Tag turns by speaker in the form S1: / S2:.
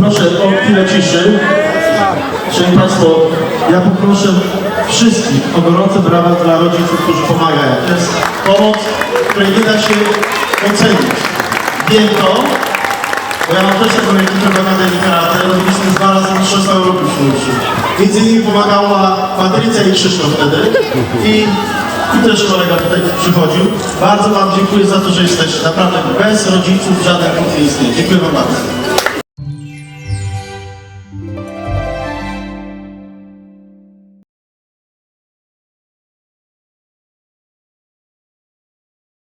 S1: Proszę o chwilę ciszy. Szanowni Państwo, ja poproszę wszystkich o gorące brawa dla rodziców, którzy pomagają. To jest pomoc, której nie da się ocenić. Wiem to, bo ja mam też taką ekipę Akademii Karate, robiliśmy dwa razy Mistrzostwa Europy w. Między innymi pomagała Patrycja i Krzysztof wtedy i, i też kolega tutaj przychodził. Bardzo Wam dziękuję za to, że jesteście. Naprawdę bez rodziców żaden klub nie istnieje. Dziękuję Wam bardzo.